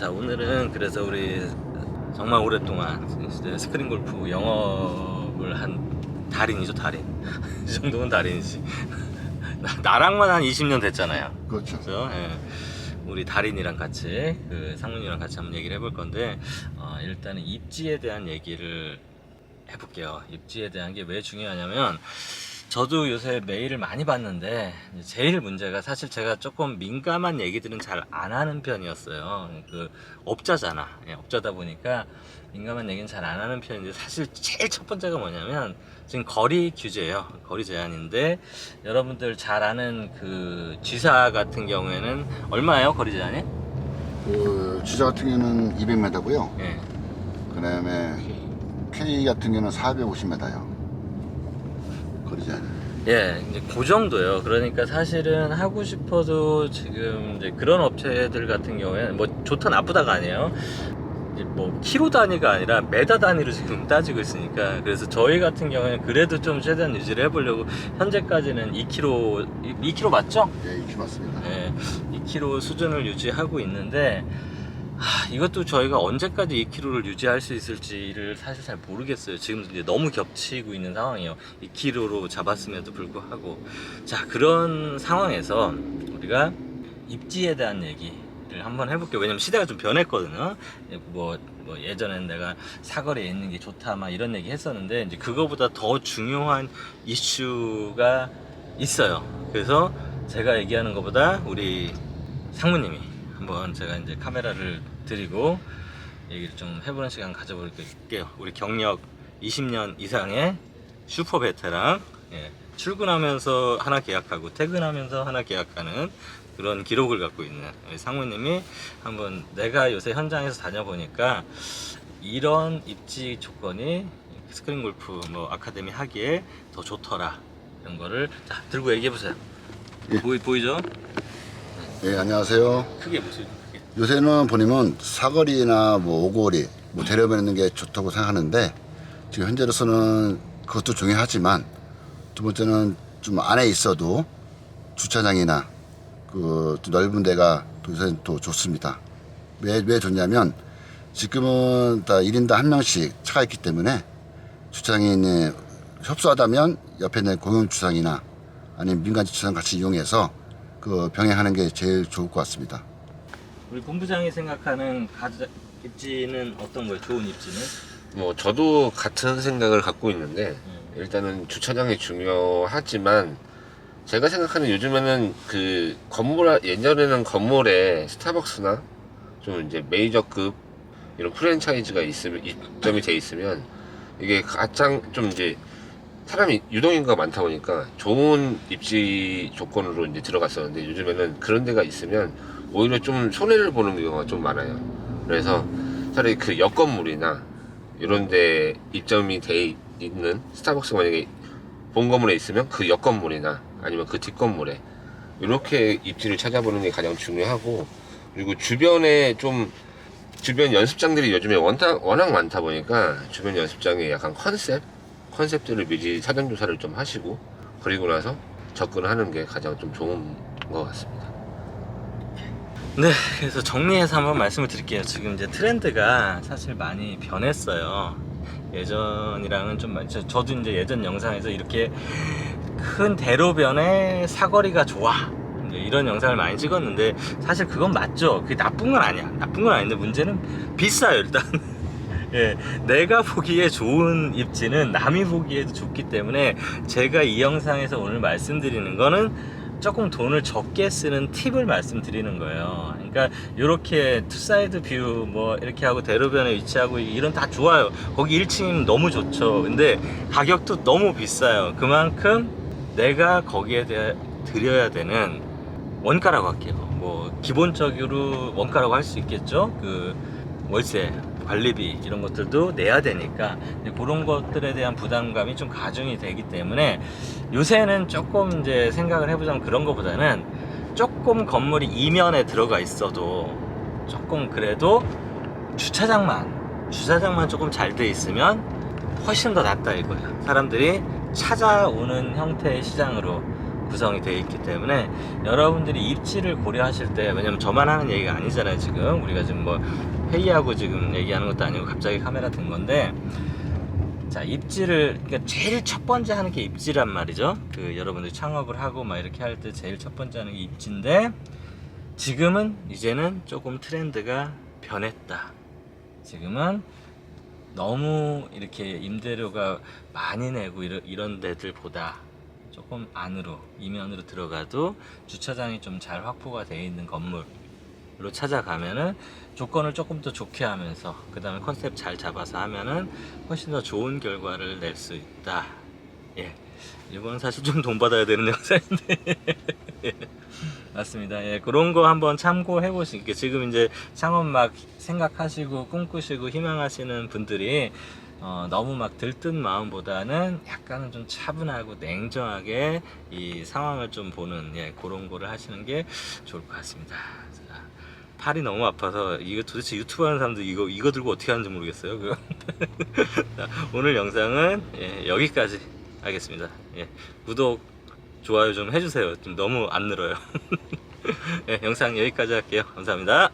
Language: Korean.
자 오늘은 그래서 우리 정말 오랫동안 이제 스크린 골프 영업을 한 달인이죠 달인 이 정도면 달인이지 나- 나랑만 한 20년 됐잖아요 그렇죠. 그죠? 예. 우리 달인이랑 같이 그 상문이랑 같이 한번 얘기를 해볼 건데 어, 일단은 입지에 대한 얘기를 해볼게요. 입지에 대한 게 왜 중요하냐면 저도 요새 메일을 많이 받는데 제일 문제가 사실 제가 조금 민감한 얘기들은 잘 안 하는 편이었어요. 그 업자잖아. 예, 업자다 보니까 민감한 얘기는 잘 안 하는 편인데 사실 제일 첫 번째가 뭐냐면 지금 거리 규제예요. 거리 제한인데 여러분들 잘 아는 그 G사 같은 경우에는 얼마예요? 거리 제한이? 그 주자 같은 경우는 200m고요. 예. 그다음에 K 같은 경우는 450m요. 거리 제한이. 예, 이제 그 정도예요. 그러니까 사실은 하고 싶어도 지금 이제 그런 업체들 같은 경우에는 뭐 좋다 나쁘다가 아니에요. 이제 뭐 키로 단위가 아니라 메다 단위로 지금 따지고 있으니까 그래서 저희 같은 경우에는 그래도 좀 최대한 유지를 해보려고 현재까지는 2kg 2kg 맞죠? 예, 이렇게 맞습니다. 예, 2kg 수준을 유지하고 있는데 하, 이것도 저희가 언제까지 2kg를 유지할 수 있을지를 사실 잘 모르겠어요. 지금 이제 너무 겹치고 있는 상황이에요. 2kg로 잡았음에도 불구하고 자 그런 상황에서 우리가 입지에 대한 얘기를 한번 해볼게요. 왜냐면 시대가 좀 변했거든요. 예, 뭐, 뭐 예전엔 내가 사거리에 있는 게 좋다 막 이런 얘기 했었는데 이제 그거보다 더 중요한 이슈가 있어요. 그래서 제가 얘기하는 것보다 우리 상무님이 한번 제가 이제 카메라를 드리고 얘기를 좀 해보는 시간 가져볼게요. 우리 경력 20년 이상의 슈퍼 베테랑 예, 출근하면서 하나 계약하고 퇴근하면서 하나 계약하는 그런 기록을 갖고 있는 상무님이 한번 내가 요새 현장에서 다녀보니까 이런 입지 조건이 스크린 골프 뭐 아카데미 하기에 더 좋더라 이런 거를 자 들고 얘기해 보세요. 예. 보이 보이죠? 예, 안녕하세요. 크게. 크게. 요새는 보니면 사거리나 뭐 오거리, 뭐 데려다니는 게 좋다고 생각하는데 지금 현재로서는 그것도 중요하지만 두 번째는 좀 안에 있어도 주차장이나 그좀 넓은 데가 요새 또 좋습니다. 왜, 왜 좋냐면 지금은 다 1인당 한 명씩 차가 있기 때문에 주차장에 있는 협소하다면 옆에 있는 공용 주차장이나 아니면 민간 주차장 같이 이용해서 그 병행하는 게 제일 좋을 것 같습니다. 우리 본부장이 생각하는 가자 입지는 어떤 거예요? 좋은 입지는? 뭐 저도 같은 생각을 갖고 있는데 음. 일단은 주차장이 중요하지만 제가 생각하는 요즘에는 그 건물 예전에는 건물에 스타벅스나 좀 이제 메이저급 이런 프랜차이즈가 있으면 입점이 돼 있으면 이게 가장 좀 이제 사람이 유동인구가 많다 보니까 좋은 입지 조건으로 이제 들어갔었는데 요즘에는 그런 데가 있으면 오히려 좀 손해를 보는 경우가 좀 많아요. 그래서 차라리 그 옆건물이나 이런 데 입점이 돼 있는 스타벅스 만약에 본 건물에 있으면 그 옆 건물이나 아니면 그 뒷건물에 이렇게 입지를 찾아보는 게 가장 중요하고 그리고 주변에 좀 주변 연습장들이 요즘에 워낙, 워낙 많다 보니까 주변 연습장에 약간 컨셉 컨셉들을 미리 사전 조사를 좀 하시고 그리고 나서 접근하는 게 가장 좀 좋은 것 같습니다. 네, 그래서 정리해서 한번 말씀을 드릴게요. 지금 이제 트렌드가 사실 많이 변했어요. 예전이랑은 좀 많이, 저- 저도 이제 예전 영상에서 이렇게 큰 대로변에 사거리가 좋아. 이런 영상을 많이 찍었는데 사실 그건 맞죠. 그게 나쁜 건 아니야. 나쁜 건 아닌데 문제는 비싸요, 일단. 예, 내가 보기에 좋은 입지는 남이 보기에도 좋기 때문에 제가 이 영상에서 오늘 말씀드리는 거는 조금 돈을 적게 쓰는 팁을 말씀드리는 거예요. 그러니까 이렇게 투사이드 뷰 뭐 이렇게 하고 대로변에 위치하고 이런 다 좋아요. 거기 1층이면 너무 좋죠. 근데 가격도 너무 비싸요. 그만큼 내가 거기에 대해 드려야 되는 원가라고 할게요. 뭐 기본적으로 원가라고 할 수 있겠죠. 그 월세, 관리비 이런 것들도 내야 되니까 그런 것들에 대한 부담감이 좀 가중이 되기 때문에 요새는 조금 이제 생각을 해보자면 그런 것보다는 조금 건물이 이면에 들어가 있어도 조금 그래도 주차장만 주차장만 조금 잘 돼 있으면 훨씬 더 낫다 이거야. 사람들이 찾아오는 형태의 시장으로 구성이 되어 있기 때문에 여러분들이 입지를 고려하실 때 왜냐면 저만 하는 얘기가 아니잖아요 지금. 우리가 지금 뭐 회의하고 지금 얘기하는 것도 아니고 갑자기 카메라 든 건데 자 입지를 그러니까 제일 첫 번째 하는 게 입지란 말이죠. 그 여러분들이 창업을 하고 막 이렇게 할 때 제일 첫 번째 하는 게 입지인데 지금은 이제는 조금 트렌드가 변했다. 지금은 너무 이렇게 임대료가 많이 내고 이런, 이런 데들보다 조금 안으로 이면으로 들어가도 주차장이 좀 잘 확보가 되어 있는 건물로 찾아가면은 조건을 조금 더 좋게 하면서 그 다음에 컨셉 잘 잡아서 하면은 훨씬 더 좋은 결과를 낼 수 있다. 예. 이건 사실 좀 돈 받아야 되는 영상인데. 예. 맞습니다. 예, 그런 거 한번 참고해 보시게 지금 이제 창업 막 생각하시고 꿈꾸시고 희망하시는 분들이 어, 너무 막 들뜬 마음보다는 약간은 좀 차분하고 냉정하게 이 상황을 좀 보는 예, 그런 거를 하시는 게 좋을 것 같습니다. 자, 팔이 너무 아파서 이거 도대체 유튜브 하는 사람들 이거 이거 들고 어떻게 하는지 모르겠어요. 자, 오늘 영상은 예, 여기까지 하겠습니다. 예, 구독 좋아요 좀 해주세요. 좀 너무 안 늘어요. 예, 영상 여기까지 할게요. 감사합니다.